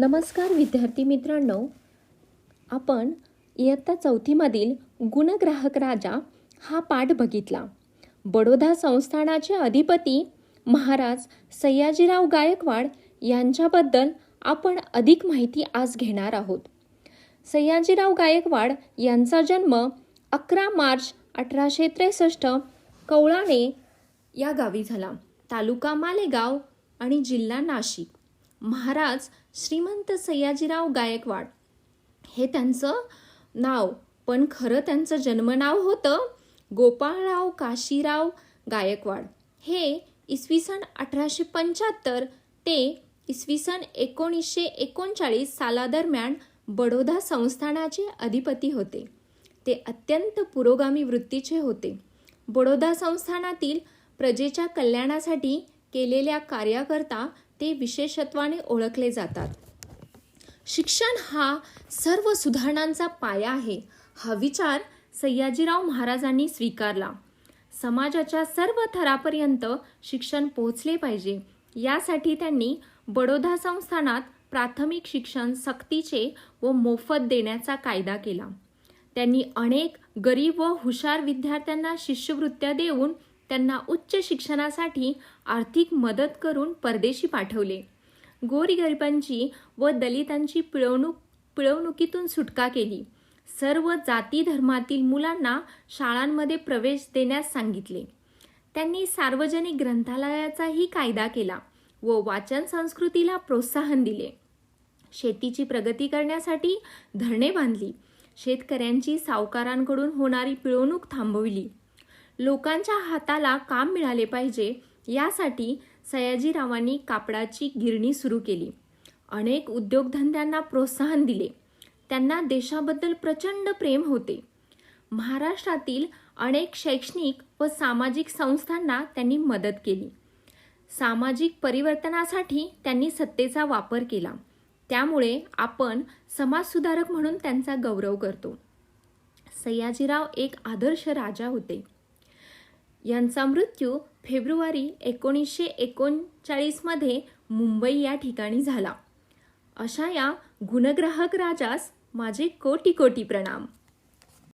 नमस्कार विद्यार्थी मित्रांनो. आपण इयत्ता चौथीमधील गुणग्राहक राजा हा पाठ बघितला. बडोदा संस्थानाचे अधिपती महाराज सयाजीराव गायकवाड यांच्याबद्दल आपण अधिक माहिती आज घेणार आहोत. सयाजीराव गायकवाड यांचा जन्म अकरा मार्च अठराशे त्रेसष्ट कवळाणे या गावी झाला. तालुका मालेगाव आणि जिल्हा नाशिक. महाराज श्रीमंत सयाजीराव गायकवाड. हे त्यांचं नाव. पण खरं त्यांचं जन्मनाव होतं गोपाळराव काशीराव गायकवाड. हे इसवी सन अठराशे पंच्याहत्तर ते इसवी सन एकोणीसशे एकोणचाळीस सालादरम्यान बडोदा संस्थानाचे अधिपती होते. ते अत्यंत पुरोगामी वृत्तीचे होते. बडोदा संस्थानातील प्रजेच्या कल्याणासाठी केलेल्या कार्याकरता ते विशेषत्वाने ओळखले जातात. शिक्षण हा सर्व सुधारणांचा पाया आहे हा विचार सयाजीराव महाराजांनी स्वीकारला. समाजाच्या सर्व थरापर्यंत शिक्षण पोहोचले पाहिजे यासाठी त्यांनी बडोदा संस्थानात प्राथमिक शिक्षण सक्तीचे व मोफत देण्याचा कायदा केला. त्यांनी अनेक गरीब व हुशार विद्यार्थ्यांना शिष्यवृत्त्या देऊन त्यांना उच्च शिक्षणासाठी आर्थिक मदत करून परदेशी पाठवले. गोरगरिबांची व दलितांची पिळवणूक पिळवणुकीतून सुटका केली. सर्व जाती धर्मातील मुलांना शाळांमध्ये प्रवेश देण्यास सांगितले. त्यांनी सार्वजनिक ग्रंथालयाचाही कायदा केला व वाचन संस्कृतीला प्रोत्साहन दिले. शेतीची प्रगती करण्यासाठी धरणे बांधली. शेतकऱ्यांची सावकारांकडून होणारी पिळवणूक थांबविली. लोकांच्या हाताला काम मिळाले पाहिजे यासाठी सयाजीरावांनी कापडाची गिरणी सुरू केली. अनेक उद्योगधंद्यांना प्रोत्साहन दिले. त्यांना देशाबद्दल प्रचंड प्रेम होते. महाराष्ट्रातील अनेक शैक्षणिक व सामाजिक संस्थांना त्यांनी मदत केली. सामाजिक परिवर्तनासाठी त्यांनी सत्तेचा वापर केला. त्यामुळे आपण समाजसुधारक म्हणून त्यांचा गौरव करतो. सयाजीराव एक आदर्श राजा होते. यांचा मृत्यू फेब्रुवारी एकोणीसशे एकोणचाळीसमध्ये मुंबई या ठिकाणी झाला. अशा या गुणग्राहक राजास माझे कोटी कोटी प्रणाम.